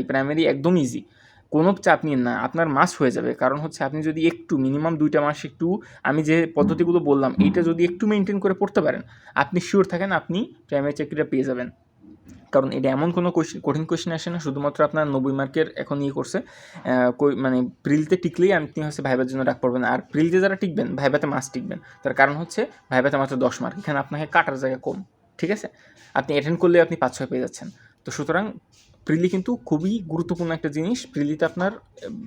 এই প্রাইমারি একদম ইজি কোনো চাপ নিন না, আপনার মাস হয়ে যাবে। কারণ হচ্ছে আপনি যদি একটু মিনিমাম দুইটা মাস একটু, আমি যে পদ্ধতিগুলো বললাম, এইটা যদি একটু মেনটেন করে পড়তে পারেন, আপনি শিওর থাকেন আপনি প্রাইমারি চাকরিটা পেয়ে যাবেন। কারণ এটা এমন কোনো কোশ্চেন কঠিন কোশ্চেন আসে না, শুধুমাত্র আপনার নব্বই মার্কের এখন ইয়ে করছে মানে প্রিলতে টিকলেই আপনি হচ্ছে ভাইবার জন্য ডাক পড়বেন আর প্রিলতে যারা টিকবেন, ভাইবাতে মাস টিকবেন, তার কারণ হচ্ছে ভাইবাতে মাত্র দশ মার্ক, এখানে আপনাকে কাটার জায়গা কম, ঠিক আছে? আপনি অ্যাটেন্ড করলে আপনি পাঁচ, ছয় পেয়ে যাচ্ছেন। তো সুতরাং প্রিলি কিন্তু খুবই গুরুত্বপূর্ণ একটা জিনিস। প্রিলিতে আপনার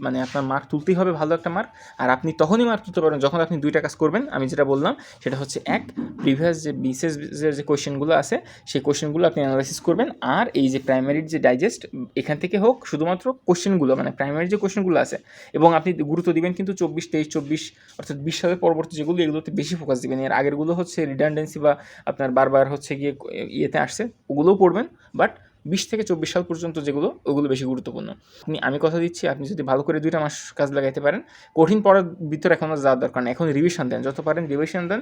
মানে আপনার মার্ক তুলতেই হবে ভালো একটা মার্ক। আর আপনি তখনই মার্ক তুলতে পারবেন যখন আপনি দুইটা কাজ করবেন। আমি যেটা বললাম, সেটা হচ্ছে এক প্রিভিয়াস যে বিসিএস যে কোয়েশ্চেনগুলো আছে, সেই কোয়েশ্চেনগুলো আপনি অ্যানালাইসিস করবেন। আর এই যে প্রাইমারির যে ডাইজেস্ট এখান থেকে হোক, শুধুমাত্র কোশ্চেনগুলো মানে প্রাইমারি যে কোশ্চেনগুলো আছে, এবং আপনি গুরুত্ব দিবেন কিন্তু চব্বিশ, তেইশ, চব্বিশ, অর্থাৎ বিশ সালের পরবর্তী যেগুলো, এগুলোতে বেশি ফোকাস দিবেন। এর আগেরগুলো হচ্ছে রিডান্ডেন্সি বা আপনার বারবার হচ্ছে গিয়ে, ইয়েতে আসছে, ওগুলোও পড়বেন। বাট বিশ থেকে চব্বিশ সাল পর্যন্ত যেগুলো, ওগুলো বেশি গুরুত্বপূর্ণ। আপনি, আমি কথা দিচ্ছি, আপনি যদি ভালো করে দুইটা মাস কাজ লাগাইতে পারেন, কঠিন পড়ার ভিতরে এখন যাওয়ার দরকার নেই। এখন রিভিশন দেন, যত পারেন রিভিশন দেন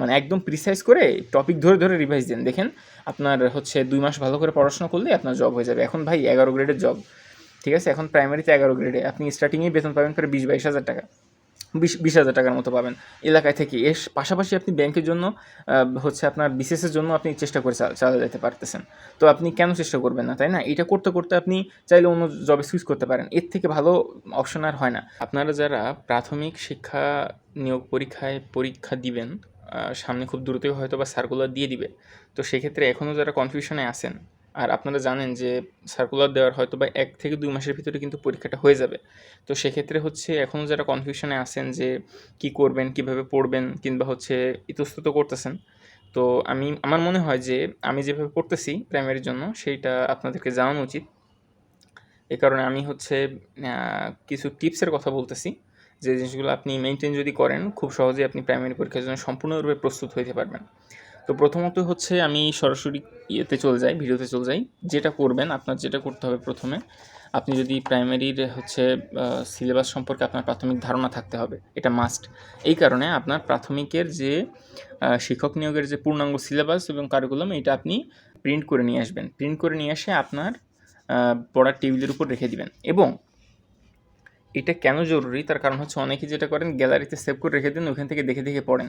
মানে একদম প্রিসাইজ করে টপিক ধরে ধরে রিভাইজ দেন। দেখেন, আপনার হচ্ছে দুই মাস ভালো করে পড়াশোনা করলে আপনার জব হয়ে যাবে। এখন ভাই এগারো গ্রেডের জব ঠিক আছে? এখন প্রাইমারিতে এগারো গ্রেডে আপনি স্টার্টিংয়েই বেতন পাবেন প্রায় বিশ বাইশ হাজার টাকা। বিশ বিশ হাজার টাকার মতো পাবেন। এলাকায় থেকে। এর পাশাপাশি আপনি ব্যাংকের জন্য হচ্ছে আপনার বিসিএসের জন্য আপনি চেষ্টা করে চা- চালিয়ে যেতে পারতেছেন। তো আপনি কেন চেষ্টা করবেন না, তাই না? এটা করতে করতে আপনি চাইলে অন্য জবে সুইচ করতে পারেন। এর থেকে ভালো অপশন আর হয় না। আপনারা যারা প্রাথমিক শিক্ষা নিয়োগ পরীক্ষায় পরীক্ষা দিবেন সামনে খুব দ্রুতই হয়তো বা সার্কুলার দিয়ে দিবে। তো সেক্ষেত্রে এখনও যারা কনফিউশনে আছেন আর আপনারা জানেন যে সার্কুলার দেওয়ার হয়তো বা এক থেকে দুই মাসের ভিতরে কিন্তু পরীক্ষাটা হয়ে যাবে। তো সেক্ষেত্রে হচ্ছে এখনও যারা কনফিউশনে আছেন যে কি করবেন, কীভাবে পড়বেন কিংবা হচ্ছে ইতস্তত করতেছেন, তো আমি, আমার মনে হয় যে আমি যেভাবে পড়তেছি প্রাইমারির জন্য সেইটা আপনাদেরকে জানানো উচিত। এ কারণে আমি হচ্ছে কিছু টিপসের কথা বলতেছি যে জিনিসগুলো আপনি মেনটেন যদি করেন, খুব সহজে আপনি প্রাইমারি পরীক্ষার জন্য সম্পূর্ণরূপে প্রস্তুত হইতে পারবেন। তো প্রথমত হচ্ছে আমি সরাসরি ইয়েতে চলে যাই, ভিডিওতে চলে যাই। যেটা করবেন, আপনার যেটা করতে হবে প্রথমে, আপনি যদি প্রাইমারির হচ্ছে সিলেবাস সম্পর্কে আপনার প্রাথমিক ধারণা থাকতে হবে, এটা মাস্ট এই কারণে আপনার প্রাথমিকের যে শিক্ষক নিয়োগের যে পূর্ণাঙ্গ সিলেবাস এবং কারিকুলাম এটা আপনি প্রিন্ট করে নিয়ে আসবেন। প্রিন্ট করে নিয়ে এসে আপনার পড়ার টেবিলের উপর রেখে দিবেন। এবং এটা কেন জরুরি? তার কারণ হচ্ছে অনেকে যেটা করেন গ্যালারিতে সেভ করে রেখে দেন, ওখান থেকে দেখে দেখে পড়েন।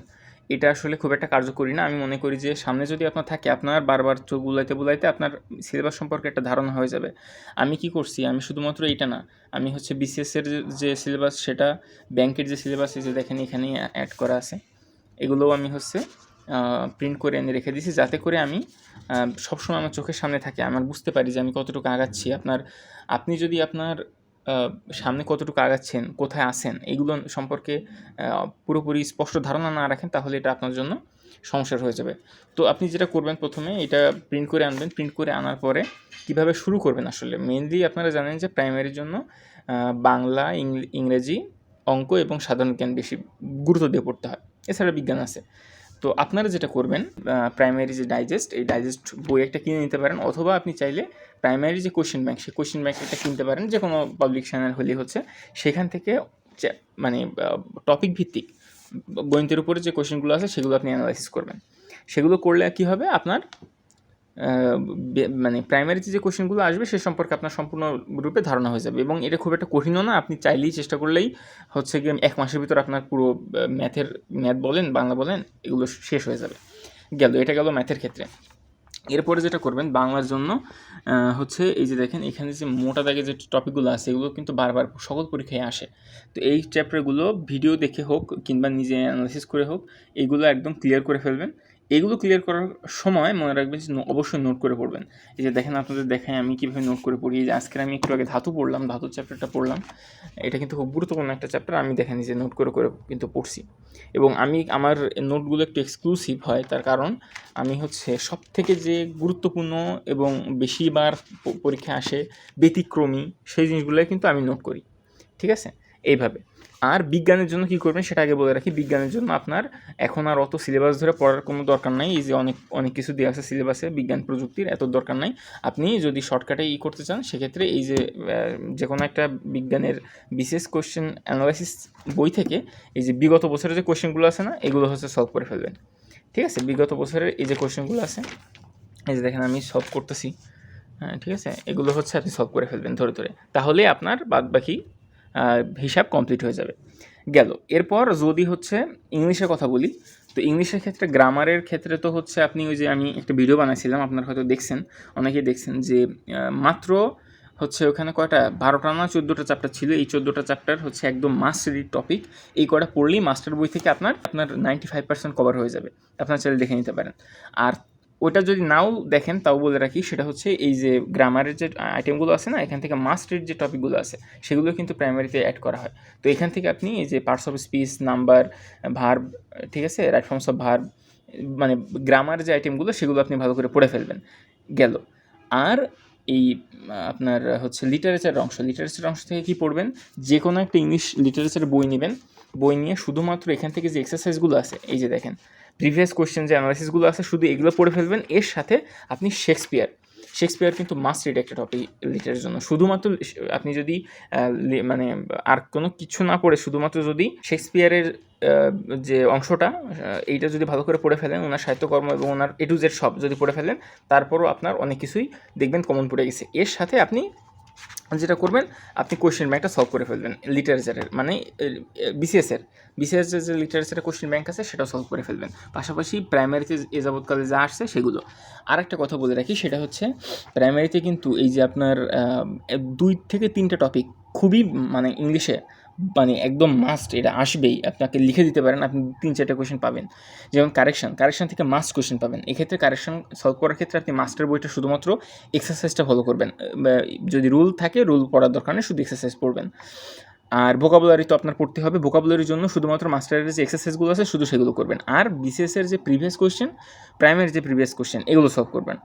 এটা আসলে খুব একটা কার্যকরী না। আমি মনে করি যে, সামনে যদি আপনার থাকে, আপনার বারবার চোখ বুলাইতে বুলাইতে আপনার সিলেবাস সম্পর্কে একটা ধারণা হয়ে যাবে। আমি কি করছি? আমি শুধুমাত্র এইটা না। আমি হচ্ছে বিসিএস এর যে- সিলেবাস সেটা ব্যাংকের যে সিলেবাস যে দেখেন এখানে অ্যাড করা আছে। এগুলোও আমি হচ্ছে প্রিন্ট করে এনে রেখে দিয়েছি যাতে করে আমি সবসময় আমার চোখের সামনে থাকে। আমার বুঝতে পারি যে, আমি কতটুকু আগাচ্ছি। আপনার, আপনি যদি আপনার সামনে কতটুকু আগাচ্ছেন, কোথায় আছেন, এগুলো সম্পর্কে পুরোপুরি স্পষ্ট ধারণা না রাখেন, তাহলে এটা আপনার জন্য সমস্যার হয়ে যাবে। তো আপনি যেটা করবেন প্রথমে, এটা প্রিন্ট করে আনবেন। প্রিন্ট করে আনার পরে কীভাবে শুরু করবেন আসলে? মেনলি আপনারা জানেন যে প্রাইমারির জন্য বাংলা ইংরেজি অঙ্ক এবং সাধারণ জ্ঞান বেশি গুরুত্ব দিয়ে পড়তে হয়। এছাড়া বিজ্ঞান আছে। তো আপনারা যেটা করবেন প্রাইমারি যে ডাইজেস্ট এই ডাইজেস্ট বই একটা কিনে নিতে পারেন অথবা আপনি চাইলে প্রাইমারি যে কোশ্চেন ব্যাংক সেই কোয়েশ্চেন ব্যাংক একটা কিনতে পারেন যে কোনো পাবলিক চ্যানেল হলেই হচ্ছে। সেখান থেকে মানে টপিক ভিত্তিক গণিতের উপরে যে কোশ্চেনগুলো আছে, সেগুলো আপনি অ্যানালাইসিস করবেন। সেগুলো করলে কি হবে? আপনার মানে প্রাইমারিতে যে কোশ্চেনগুলো আসবে সে সম্পর্কে আপনার সম্পূর্ণরূপে ধারণা হয়ে যাবে এবং এটা খুব একটা কঠিনও না। আপনি চাইলেই চেষ্টা করলেই হচ্ছে গিয়ে এক মাসের ভিতর আপনার পুরো ম্যাথের ম্যাথ বলেন, বাংলা বলেন, এগুলো শেষ হয়ে যাবে। গেল, এটা গেল ম্যাথের ক্ষেত্রে। এরপরে যেটা করবেন, বাংলার জন্য হচ্ছে এই যে দেখেন, এখানে যে মোটা দাগে যে টপিকগুলো আছে, এগুলো কিন্তু বারবার সকল পরীক্ষায় আসে। তো এই চ্যাপ্টারগুলো ভিডিও দেখে হোক কিংবা নিজে অ্যানালাইসিস করে হোক, এগুলো একদম ক্লিয়ার করে ফেলবেন। এগুলো ক্লিয়ার করার সময় মনে রাখবেন যে, অবশ্যই নোট করে পড়বেন। এই যে দেখেন আপনাদের দেখায় আমি কীভাবে নোট করে পড়ি। যে আজকে আমি একটু আগে ধাতু পড়লাম, ধাতুর চ্যাপ্টারটা পড়লাম। এটা কিন্তু খুব গুরুত্বপূর্ণ একটা চ্যাপ্টার আমি দেখেন যে নোট করে করে কিন্তু পড়ছি। এবং আমি, আমার নোটগুলো একটু এক্সক্লুসিভ হয়, তার কারণ আমি হচ্ছে সব থেকে যে গুরুত্বপূর্ণ এবং বেশিবার প- পরীক্ষায় আসে ব্যতিক্রমী, সেই জিনিসগুলোই কিন্তু আমি নোট করি। ঠিক আছে? এইভাবে। আর বিজ্ঞানের জন্য কি করবেন সেটা আগে বলে রাখি। বিজ্ঞানের জন্য আপনার এখন আর অত সিলেবাস ধরে পড়ার কোনো দরকার নাই। এই যে অনেক অনেক কিছু দেওয়া আছে সিলেবাসে বিজ্ঞান প্রযুক্তির, এত দরকার নাই। আপনি যদি শর্টকাটে ই করতে চান, সেক্ষেত্রে এই যে যে কোনো একটা বিজ্ঞানের বিশেষ কোশ্চেন অ্যানালাইসিস বই থেকে এই যে বিগত বছরের যে কোশ্চেনগুলো আছে না, এগুলো হচ্ছে সলভ করে ফেলবেন। ঠিক আছে? বিগত বছরের এই যে কোশ্চেনগুলো আছে, এই যে দেখেন আমি সলভ করতেছি। হ্যাঁ ঠিক আছে? এগুলো হচ্ছে আপনি সলভ করে ফেলবেন ধরে ধরে। তাহলে আপনার বাদ বাকি হিসাব কমপ্লিট হয়ে যাবে। গেল। এরপর যদি হচ্ছে ইংলিশের কথা বলি, তো ইংলিশের ক্ষেত্রে গ্রামারের ক্ষেত্রে তো হচ্ছে আপনি ওই যে আমি একটা ভিডিও বানাইছিলাম, আপনারা হয়তো দেখছেন, অনেকেই দেখছেন যে মাত্র হচ্ছে ওখানে কয়টা, বারোটা না চোদ্দোটা চ্যাপ্টার ছিল, এই চোদ্দোটা চ্যাপ্টার হচ্ছে একদম মাস্ট রিড টপিক এই কটা পড়লেই মাস্টার বই থেকে আপনার আপনার নাইনটি ফাইভ পার্সেন্ট কভার হয়ে যাবে। আপনার চ্যানেল দেখে নিতে পারেন। আর ওটা যদি নাও দেখেন, তাও বলে রাখি, সেটা হচ্ছে এই যে গ্রামারের যে আইটেমগুলো আছে না, এখান থেকে মাস্টের যে টপিকগুলো আছে, সেগুলো কিন্তু প্রাইমারিতে অ্যাড করা হয়। তো এখান থেকে আপনি এই যে parts of speech number verb ঠিক আছে রাইট ফর্মস অফ ভার্ব মানে গ্রামার যে আইটেমগুলো সেগুলো আপনি ভালো করে পড়ে ফেলবেন। গেল। আর এই, আপনার হচ্ছে লিটারেচারের অংশ লিটারেচারের অংশ থেকে কি পড়বেন? যে কোনো একটা ইংলিশ লিটারেচারের বই নেবেন। বই নিয়ে শুধুমাত্র এখান থেকে যে এক্সারসাইজগুলো আছে, এই যে দেখেন প্রিভিয়াস কোশ্চেন যে অ্যানালাইসিসগুলো আছে, শুধু এগুলো পড়ে ফেলবেন। এর সাথে আপনি শেক্সপিয়ার শেক্সপিয়ার কিন্তু মাস্ট রিড একটা টপিক লিটারের জন্য। শুধুমাত্র আপনি যদি মানে আর কোনো কিছু না পড়ে, শুধুমাত্র যদি শেক্সপিয়ারের যে অংশটা এইটা যদি ভালো করে পড়ে ফেলেন, ওনার সাহিত্যকর্ম এবং ওনার এ টু জেড সব যদি পড়ে ফেলেন, তারপরও আপনার অনেক কিছুই দেখবেন কমন পড়ে গেছে। এর সাথে আপনি যেটা করবেন, আপনি কোয়েশ্চেন ব্যাংকটা সলভ করে ফেলবেন লিটারেচারের মানে বিসিএসের বিসিএসের যে লিটারেচারের কোয়েশ্চেন ব্যাংক আছে সেটা সলভ করে ফেলবেন। পাশাপাশি প্রাইমারিতে এ যাবৎকালে যা আসছে, সেগুলো। আর একটা কথা বলে রাখি, সেটা হচ্ছে প্রাইমারিতে কিন্তু এই যে আপনার দুই থেকে তিনটা টপিক খুবই মানে ইংলিশে মানে একদম মাস্ট এটা আসবেই। আপনাকে লিখে দিতে পারেন, আপনি তিন চারটে কোয়েশ্চেন পাবেন। যেমন কারেকশন কারেকশন থেকে মাস্ট কোয়েশ্চেন পাবেন। এক্ষেত্রে কারেকশন সলভ করার ক্ষেত্রে আপনি মাস্টার বইটা শুধুমাত্র এক্সারসাইজটা ফলো করবেন। যদি রুল থাকে রুল পড়ার দরকার নেই, শুধু এক্সারসাইজ পড়বেন। আর ভোকাবুলারি তো আপনার পড়তে হবে। ভোকাবুলারির জন্য শুধুমাত্র মাস্টারের যে এক্সারসাইজগুলো আছে, শুধু সেগুলো করবেন। আর বিসিএসের যে প্রিভিয়াস কোয়েশ্চেন প্রাইমারি যে প্রিভিয়াস কোয়েশ্চেন এগুলো সলভ করবেন।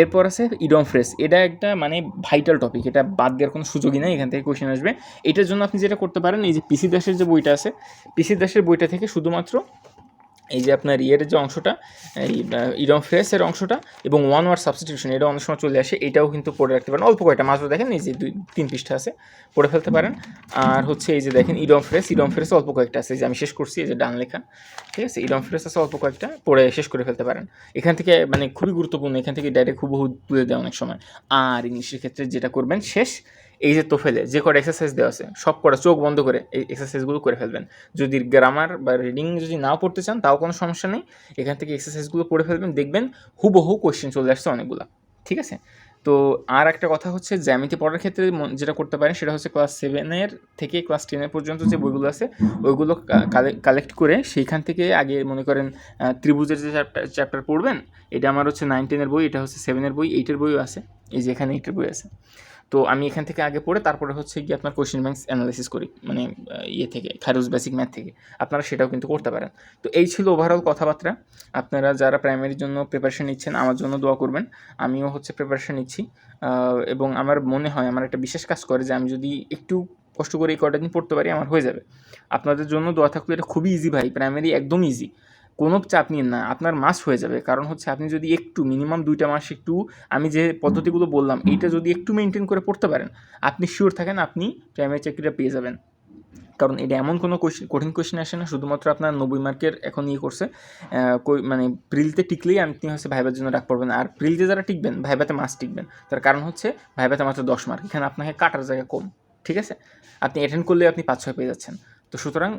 এরপর আছে ইডম ফ্রেস এটা একটা মানে ভাইটাল টপিক এটা বাদ দেওয়ার কোনো সুযোগই নেই, এখান থেকে কোয়েশ্চেন আসবে। এটার জন্য আপনি যেটা করতে পারেন, এই যে পিসি দাসের যে বইটা আছে পিসি দাসের বইটা থেকে শুধুমাত্র এই যে আপনার ইয়ের যে অংশটা, এই ইডম ফ্রেসের অংশটা এবং ওয়ান ওয়ার সাবস্টিটিউশন এটা অনেক সময় চলে আসে, এটাও কিন্তু পড়ে রাখতে পারেন। অল্প কয়টা, মাত্র দেখেন এই যে দুই, তিন পৃষ্ঠা আছে, পড়ে ফেলতে পারেন। আর হচ্ছে এই যে দেখেন ইডম ফ্রেস ইডম ফ্রেস অল্প কয়েকটা আছে যে আমি শেষ করছি, এই যে ডান লেখা, ঠিক আছে? ইডম ফ্রেস আছে, অল্প কয়েকটা, পড়ে শেষ করে ফেলতে পারেন। এখান থেকে মানে খুবই গুরুত্বপূর্ণ, এখান থেকে ডাইরেক্ট খুব তুলে দেয় অনেক সময়। আর ইংলিশের ক্ষেত্রে যেটা করবেন, শেষ এই যে তোফেলে যে কটা এক্সারসাইজ দেওয়া আছে, সব কটা চোখ বন্ধ করে এই এক্সারসাইজগুলো করে ফেলবেন। যদি গ্রামার বা রিডিং যদি নাও পড়তে চান, তাও কোনো সমস্যা নেই। এখান থেকে এক্সারসাইজগুলো পড়ে ফেলবেন, দেখবেন হুবহু কোশ্চেন চলে আসছে অনেকগুলো। ঠিক আছে? তো আর একটা কথা হচ্ছে, জ্যামিতি পড়ার ক্ষেত্রে যেটা করতে পারেন, সেটা হচ্ছে ক্লাস সেভেনের থেকে ক্লাস টেনের পর্যন্ত যে বইগুলো আছে, ওইগুলো কালেক্ট করে সেইখান থেকে আগে মনে করেন ত্রিভুজের যে চ্যাপ্টার চ্যাপ্টার পড়বেন, এটা আমার হচ্ছে নাইন টেনের বই, এটা হচ্ছে সেভেনের বই এইটের বইও আছে। এই যে এখানে এইটের বই আছে। তো আমি এখান থেকে আগে পড়ে তারপরে হচ্ছে গিয়ে আপনার কোশ্চেন ব্যাংকস অ্যানালাইসিস করি মানে ইয়ে থেকে খারুজ বেসিক ম্যাথ থেকে। আপনারা সেটাও কিন্তু করতে পারেন। তো এই ছিল ওভারঅল কথাবার্তা। আপনারা যারা প্রাইমারির জন্য প্রিপারেশন নিচ্ছেন, আমার জন্য দোয়া করবেন। আমিও হচ্ছে প্রিপারেশন নিচ্ছি। এবং আমার মনে হয়, আমার একটা বিশেষ কাজ করে যে আমি যদি একটু কষ্ট করে এই কটা দিন পড়তে পারি, আমার হয়ে যাবে। আপনাদের জন্য দোয়া থাকলে এটা খুবই ইজি ভাই। প্রাইমারি একদম ইজি কোনো চাপ নিন না, আপনার মাস হয়ে যাবে। কারণ হচ্ছে আপনি যদি একটু মিনিমাম দুইটা মাস একটু, আমি যে পদ্ধতিগুলো বললাম, এইটা যদি একটু মেনটেন করে পড়তে পারেন, আপনি শিওর থাকেন আপনি প্রাইমারি চাকরিটা পেয়ে যাবেন। কারণ এটা এমন কোনো কঠিন কোয়েশ্চেন আসে না, শুধুমাত্র আপনার নব্বই মার্কের এখন ইয়ে করছে মানে প্রিলতে টিকলেই আপনি হচ্ছে ভাইবার জন্য ডাক পড়বেন আর প্রিলতে যারা টিকবেন, ভাইবাতে মাস টিকবেন, তার কারণ হচ্ছে ভাইবাতে মাত্র দশ মার্ক, এখানে আপনাকে কাটার জায়গা কম, ঠিক আছে? আপনি অ্যাটেন্ড করলে আপনি পাঁচ, ছয় পেয়ে যাচ্ছেন। তো সুতরাং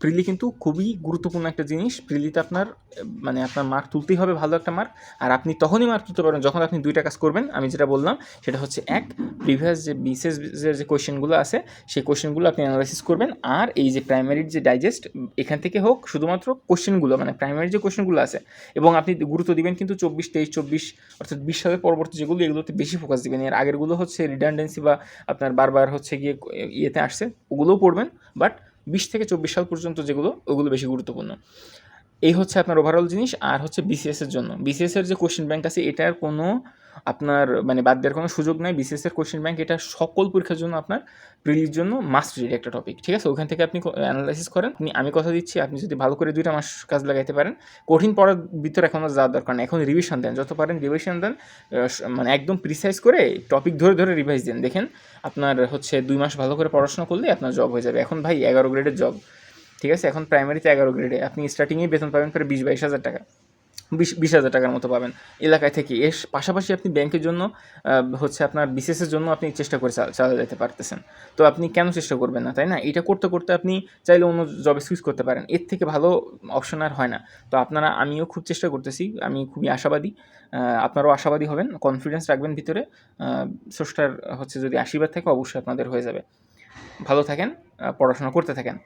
প্রিলি কিন্তু খুবই গুরুত্বপূর্ণ একটা জিনিস। প্রিলিতে আপনার মানে আপনার মার্ক তুলতেই হবে ভালো একটা মার্ক আর আপনি তখনই মার্ক তুলতে পারেন যখন আপনি দুইটা কাজ করবেন। আমি যেটা বললাম, সেটা হচ্ছে এক প্রিভিয়াস যে বিশেষ যে কোয়েশ্চেনগুলো আছে, সেই কোয়েশ্চেনগুলো আপনি অ্যানালাইসিস করবেন। আর এই যে প্রাইমারির যে ডাইজেস্ট এখান থেকে হোক, শুধুমাত্র কোশ্চেনগুলো মানে প্রাইমারি যে কোশ্চেনগুলো আছে, এবং আপনি গুরুত্ব দিবেন কিন্তু চব্বিশ, তেইশ, চব্বিশ, অর্থাৎ বিশ সালের পরবর্তী যেগুলো, এগুলোতে বেশি ফোকাস দিবেন। এর আগেরগুলো হচ্ছে রিডান্ডেন্সি বা আপনার বারবার হচ্ছে গিয়ে ইয়েতে আসছে, ওগুলোও পড়বেন। বাট বিশ থেকে চব্বিশ সাল পর্যন্ত যেগুলো, ওগুলো বেশি গুরুত্বপূর্ণ। এই হচ্ছে আপনার ওভারঅল জিনিস, আর হচ্ছে বিসিএস এর জন্য। বিসিএসের যে কোশ্চেন ব্যাংক আছে, এটার কোনো আপনার মানে বাদ দেওয়ার কোনো সুযোগ নাই। বিসিএস এর কোশ্চেন ব্যাংক এটা সকল পরীক্ষার জন্য আপনার প্রিলির জন্য মাস্ট রিড একটা টপিক ঠিক আছে? ওখান থেকে আপনি অ্যানালাইসিস করেন। আপনি, আমি কথা দিচ্ছি, আপনি যদি ভালো করে দুইটা মাস কাজ লাগাইতে পারেন। কঠিন পড়ার ভিতরে এখন যাওয়ার দরকার নেই। এখন রিভিশন দেন, যত পারেন রিভিশন দেন। মানে একদম প্রিসাইজ করে টপিক ধরে ধরে রিভাইজ দেন। দেখেন, আপনার হচ্ছে দুই মাস ভালো করে পড়াশোনা করলে আপনার জব হয়ে যাবে। এখন ভাই এগারো গ্রেডের জব ঠিক আছে? এখন প্রাইমারিতে এগারো গ্রেডে আপনি স্টার্টিংয়েই বেতন পাবেন প্রায় বিশ বাইশ হাজার টাকা। বিশ বিশ হাজার টাকার মতো পাবেন। এলাকায় থেকে। এর পাশাপাশি আপনি ব্যাংকের জন্য হচ্ছে আপনার বিসিএসের জন্য আপনি চেষ্টা করে চা- চালিয়ে যেতে পারতেছেন। তো আপনি কেন চেষ্টা করবেন না, তাই না? এটা করতে করতে আপনি চাইলে অন্য জবে সুইচ করতে পারেন। এর থেকে ভালো অপশন আর হয় না। তো আপনারা, আমিও খুব চেষ্টা করতেছি। আমি খুবই আশাবাদী। আপনারাও আশাবাদী হবেন। কনফিডেন্স রাখবেন ভিতরে। স্রষ্টার হচ্ছে যদি আশীর্বাদ থাকে, অবশ্যই আপনাদের হয়ে যাবে। ভালো থাকেন পড়াশোনা করতে থাকেন।